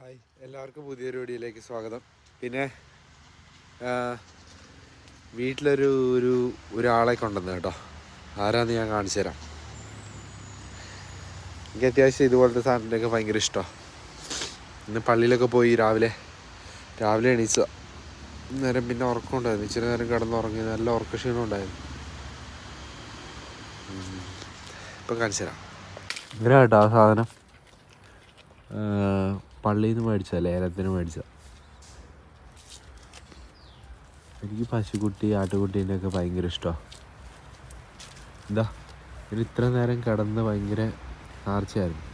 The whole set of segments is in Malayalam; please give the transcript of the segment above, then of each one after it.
ഹായ് എല്ലാവർക്കും പുതിയൊരു വീഡിയോയിലേക്ക് സ്വാഗതം. പിന്നെ വീട്ടിലൊരു ഒരു ഒരാളെ കൊണ്ടുവന്നു കേട്ടോ. ആരാന്ന് ഞാൻ കാണിച്ചു തരാം. എനിക്ക് അത്യാവശ്യം ഇതുപോലത്തെ സാധനത്തിന്റെയൊക്കെ ഭയങ്കര ഇഷ്ടമാണ് ഇന്ന് പള്ളിയിലൊക്കെ പോയി രാവിലെ രാവിലെ എണീച്ച നേരം പിന്നെ ഉറക്കമുണ്ടായിരുന്നു ഇച്ചിരി നേരം കിടന്നുറങ്ങി നല്ല ഉറക്ക ക്ഷീണം ഉണ്ടായിരുന്നു. ഇപ്പം കാണിച്ചു തരാം. ഇങ്ങനെ കേട്ടോ ആ സാധനം. പള്ളിയിൽ നിന്ന് മേടിച്ച ലേലത്തിന് മേടിച്ച എനിക്ക് പശുക്കുട്ടി ആട്ടുകുട്ടീന്റെ ഒക്കെ ഭയങ്കര ഇഷ്ടമാണ് എന്താ ഇതിന് ഇത്ര നേരം കിടന്ന് ഭയങ്കര നാർച്ചയായിരുന്നു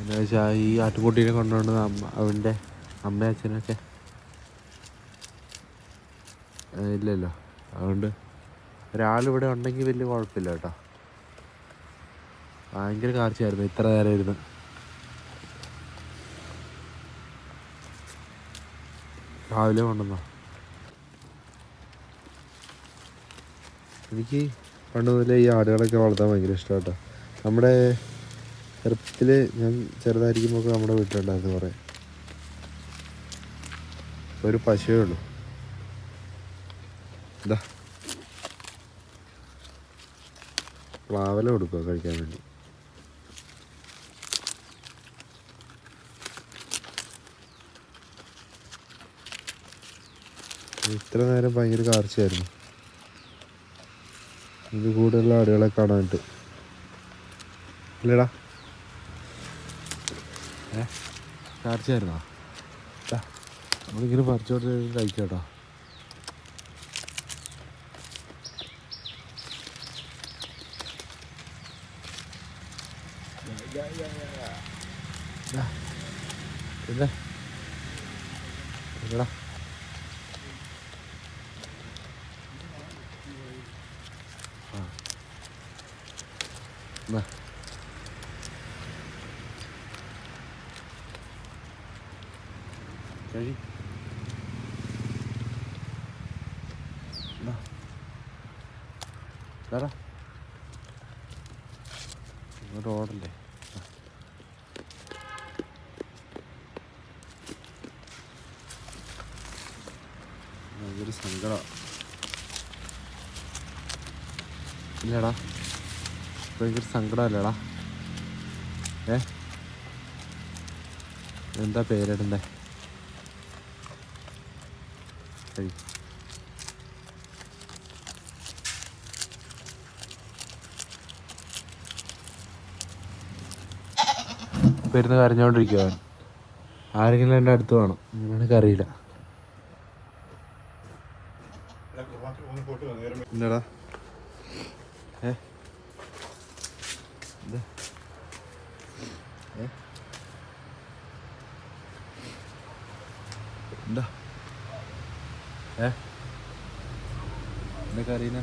എന്താ വെച്ചാൽ ഈ ആട്ടുകുട്ടീനെ കൊണ്ടുവന്നത് അമ്മ അവന്റെ അമ്മ അച്ഛനൊക്കെ ഇല്ലല്ലോ. അതുകൊണ്ട് ഒരാളിവിടെ ഉണ്ടെങ്കിൽ വലിയ കുഴപ്പമില്ല കേട്ടോ. ഭയങ്കര കാർച്ചയായിരുന്നു ഇത്ര നേരം ഇരുന്ന്. രാവിലെ കൊണ്ടുവന്നോ? എനിക്ക് പണ്ട് മുതലേ ഈ ആടുകളൊക്കെ വളർത്താൻ ഭയങ്കര ഇഷ്ടം കേട്ടോ നമ്മുടെ ചെറുപ്പത്തിൽ ഞാൻ ചെറുതായിരിക്കുമ്പോൾ നമ്മുടെ വീട്ടിലുണ്ടായിരുന്നു കുറേ. ഒരു പശുവേ ഉള്ളൂ. എന്താ പ്ലാവല കൊടുക്കുക കഴിക്കാൻ വേണ്ടി? ഇത്ര നേരം ഭയങ്കര കാർച്ചയായിരുന്നു ഇത് കൂടുതലുള്ള ആടുകളെ കാണാനിട്ട് അല്ലേടാ ഏ? കാർച്ചയായിരുന്നോ നമ്മളിങ്ങനെ പറിച്ചോട്ട് കഴിക്കാട്ടോ. പിന്നെ? പിന്നെ ഇല്ലടാ ആ എന്നാ കഴി ഓടല്ലേ ആ. ഭയങ്കര സങ്കട ഇല്ലടാ ഭയങ്കര സങ്കടമല്ലേടാ? ഏ? എന്താ പേരിടണ്ടേ? കഴി പെരുന്ന് കരഞ്ഞോണ്ടിരിക്കുക അവൻ. ആരെങ്കിലും എന്റെ അടുത്ത് വേണം. അങ്ങനെയാണെങ്കിൽ അറിയില്ല. എന്താടാ ഏ ഇത്? ഏ? എന്താ ഏ എന്തൊക്കെ അറിയുന്ന